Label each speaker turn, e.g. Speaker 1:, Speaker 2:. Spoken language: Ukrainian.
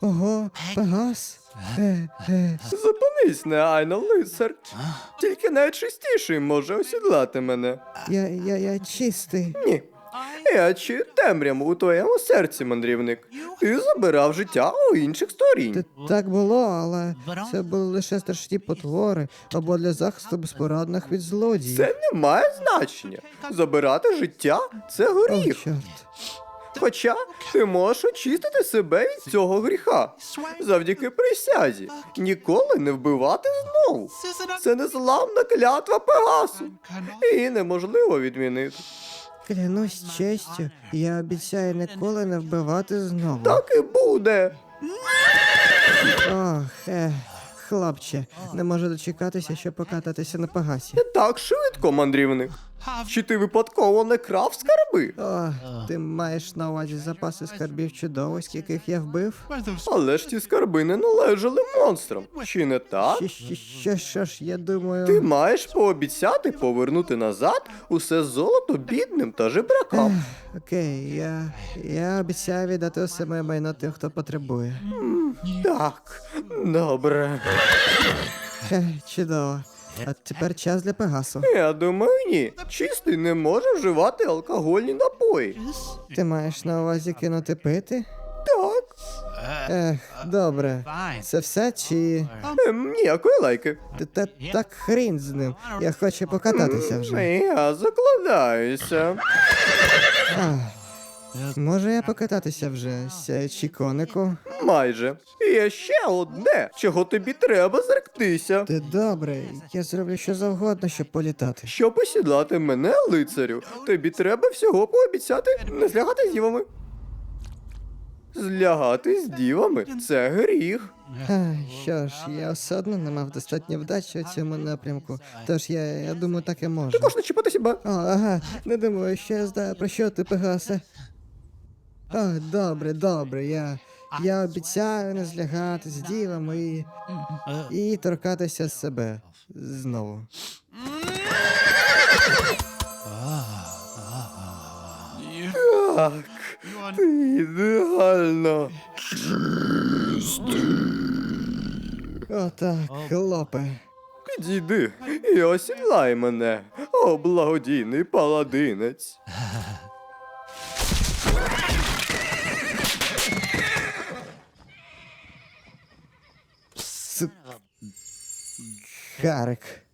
Speaker 1: Ого, Пегас. Е, е,
Speaker 2: Зупинись, неайно, лицар. Тільки найчистіший може осідлати мене.
Speaker 1: я, я, я чистий.
Speaker 2: Ні. Я чую темряву у твоєму серці, мандрівник. Ти забирав життя у інших
Speaker 1: Т-
Speaker 2: сторін.
Speaker 1: Так було, але це були лише страшні потвори або для захисту безпорадних від злодіїв.
Speaker 2: Це не має значення. Забирати життя це
Speaker 1: О,
Speaker 2: гріх.
Speaker 1: чорт.
Speaker 2: Хоча ти можеш очистити себе від цього гріха. Завдяки присязі. Ніколи не вбивати знову. Це незламна клятва Пегасу. Її неможливо відмінити.
Speaker 1: Клянусь честю, я обіцяю ніколи не вбивати знову.
Speaker 2: Так і буде.
Speaker 1: Ох, е, хлопче, не можу дочекатися, щоб покататися на Пегасі.
Speaker 2: Не так швидко, мандрівник. Чи ти випадково не крав скарби?
Speaker 1: О, ти маєш на увазі запаси скарбів чудовиськ, яких я вбив?
Speaker 2: Але ж ті скарби не належали монстрам. Чи не так?
Speaker 1: Що, що, що, що ж, я думаю.
Speaker 2: Ти маєш пообіцяти повернути назад усе золото бідним та жебракам.
Speaker 1: Окей, я, я обіцяю віддати усе моє майно тим, хто потребує.
Speaker 2: Так, добре.
Speaker 1: Хе, чудово. А тепер час для Пегасу.
Speaker 2: Я думаю, ні. Чистий не може вживати алкогольні напої.
Speaker 1: Ти маєш на увазі кинути пити?
Speaker 2: Так.
Speaker 1: Ех, добре. Це все чи.
Speaker 2: Ем, ніякої лайки.
Speaker 1: Та, та так хрін з ним. Я хочу покататися вже.
Speaker 2: Я закладаюся.
Speaker 1: Ах. Може я покататися вже, сяючи конику?
Speaker 2: Майже. Є ще одне, чого тобі треба зректися.
Speaker 1: Ти добре, я зроблю що завгодно, щоб політати.
Speaker 2: Щоб посідлати мене, лицарю, тобі треба всього пообіцяти не злягати з дівами. Злягати з дівами це гріх.
Speaker 1: Ах, Що ж, я все одно не мав достатньо вдачі у цьому напрямку. Тож я, я думаю, так і можу.
Speaker 2: Також не чіпати себе.
Speaker 1: О, ага, не думаю, що я знаю про що ти, Пегасе. Добре, добре, я. Я обіцяю не злягати з дівами і, і торкатися себе знову.
Speaker 2: Так, ти ідеально.
Speaker 1: Отак, хлопе.
Speaker 2: Підійди і осідлай мене, о благодійний паладинець.
Speaker 1: С... Харик.